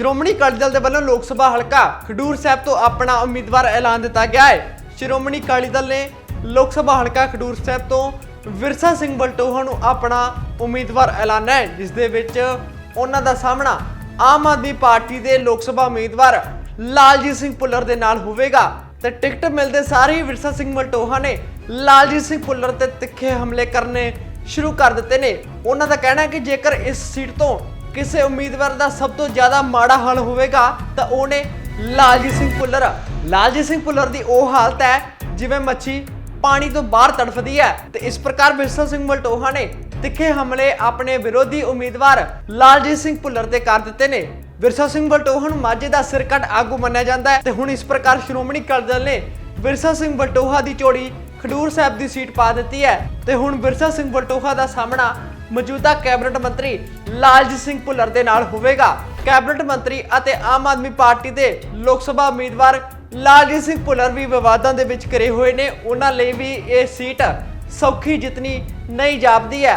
ਸ਼੍ਰੋਮਣੀ ਅਕਾਲੀ ਦਲ ਦੇ ਵੱਲੋਂ ਲੋਕ ਸਭਾ ਹਲਕਾ ਖਡੂਰ ਸਾਹਿਬ ਤੋਂ ਆਪਣਾ ਉਮੀਦਵਾਰ ਐਲਾਨ ਦਿੱਤਾ ਗਿਆ ਹੈ। ਸ਼੍ਰੋਮਣੀ ਅਕਾਲੀ ਦਲ ਨੇ ਲੋਕ ਸਭਾ ਹਲਕਾ ਖਡੂਰ ਸਾਹਿਬ ਤੋਂ ਵਿਰਸਾ ਸਿੰਘ ਬਲਟੋਹਾ ਨੂੰ ਆਪਣਾ ਉਮੀਦਵਾਰ ਐਲਾਨਿਆ ਹੈ, ਜਿਸ ਦੇ ਵਿੱਚ ਉਹਨਾਂ ਦਾ ਸਾਹਮਣਾ ਆਮ ਆਦਮੀ ਪਾਰਟੀ ਦੇ ਲੋਕ ਸਭਾ ਉਮੀਦਵਾਰ ਲਾਲਜੀਤ ਸਿੰਘ ਭੁੱਲਰ ਦੇ ਨਾਲ ਹੋਵੇਗਾ। ਤੇ ਟਿਕਟ ਮਿਲਦੇ ਸਾਰੇ ਹੀ ਵਿਰਸਾ ਸਿੰਘ ਬਲਟੋਹਾ ਨੇ ਲਾਲਜੀਤ ਸਿੰਘ ਭੁੱਲਰ ਤੇ ਤਿੱਖੇ ਹਮਲੇ ਕਰਨੇ ਸ਼ੁਰੂ ਕਰ ਦਿੱਤੇ ਨੇ। ਉਹਨਾਂ ਦਾ ਕਹਿਣਾ ਹੈ ਕਿ ਜੇਕਰ ਇਸ ਸੀਟ ਤੋਂ ਕਿਸੇ ਉਮੀਦਵਾਰ ਦਾ ਸਭ ਤੋਂ ਜ਼ਿਆਦਾ ਮਾੜਾ ਹਾਲ ਹੋਵੇਗਾ ਤਾਂ ਉਹ ਲਾਲਜੀਤ ਸਿੰਘ ਭੁੱਲਰ। ਲਾਲਜੀਤ ਸਿੰਘ ਭੁੱਲਰ ਦੀ ਉਹ ਹਾਲਤ ਹੈ ਜਿਵੇਂ ਮੱਛੀ ਪਾਣੀ ਤੋਂ ਬਾਹਰ ਤੜਫਦੀ ਹੈ ਤੇ ਇਸ ਪ੍ਰਕਾਰ ਵਿਰਸਾ ਸਿੰਘ ਮਲਟੋਹਾ ਨੇ ਤਿੱਖੇ ਹਮਲੇ ਆਪਣੇ ਵਿਰੋਧੀ ਉਮੀਦਵਾਰ ਲਾਲਜੀਤ ਸਿੰਘ ਭੁੱਲਰ ਤੇ ਕਰ ਦਿੱਤੇ ਨੇ। ਵਿਰਸਾ ਸਿੰਘ ਬਲਟੋਹਾ ਨੂੰ ਮਾਝੇ ਦਾ ਸਿਰਕੱਢ ਆਗੂ ਮੰਨਿਆ ਜਾਂਦਾ ਹੈ ਤੇ ਹੁਣ ਇਸ ਪ੍ਰਕਾਰ ਸ਼੍ਰੋਮਣੀ ਅਕਾਲੀ ਦਲ ਨੇ ਵਿਰਸਾ ਸਿੰਘ ਬਲਟੋਹਾ ਦੀ ਚੋੜੀ ਖਡੂਰ ਸਾਹਿਬ ਦੀ ਸੀਟ ਪਾ ਦਿੱਤੀ ਹੈ ਤੇ ਹੁਣ ਵਿਰਸਾ ਸਿੰਘ ਬਲਟੋਹਾ ਦਾ ਸਾਹਮਣਾ ਮੌਜੂਦਾ ਕੈਬਨਿਟ ਮੰਤਰੀ ਲਾਲਜੀਤ ਸਿੰਘ ਭੁੱਲਰ ਦੇ ਨਾਲ ਹੋਵੇਗਾ। ਕੈਬਨਿਟ ਮੰਤਰੀ ਅਤੇ ਆਮ ਆਦਮੀ ਪਾਰਟੀ ਦੇ ਲੋਕ ਸਭਾ ਉਮੀਦਵਾਰ ਲਾਲਜੀਤ ਸਿੰਘ ਭੁੱਲਰ ਵੀ ਵਿਵਾਦਾਂ ਦੇ ਵਿੱਚ ਘਿਰੇ ਹੋਏ ਨੇ। ਉਹਨਾਂ ਲਈ ਵੀ ਇਹ ਸੀਟ ਸੌਖੀ ਜਿਤਨੀ ਨਹੀਂ ਜਾਪਦੀ ਹੈ।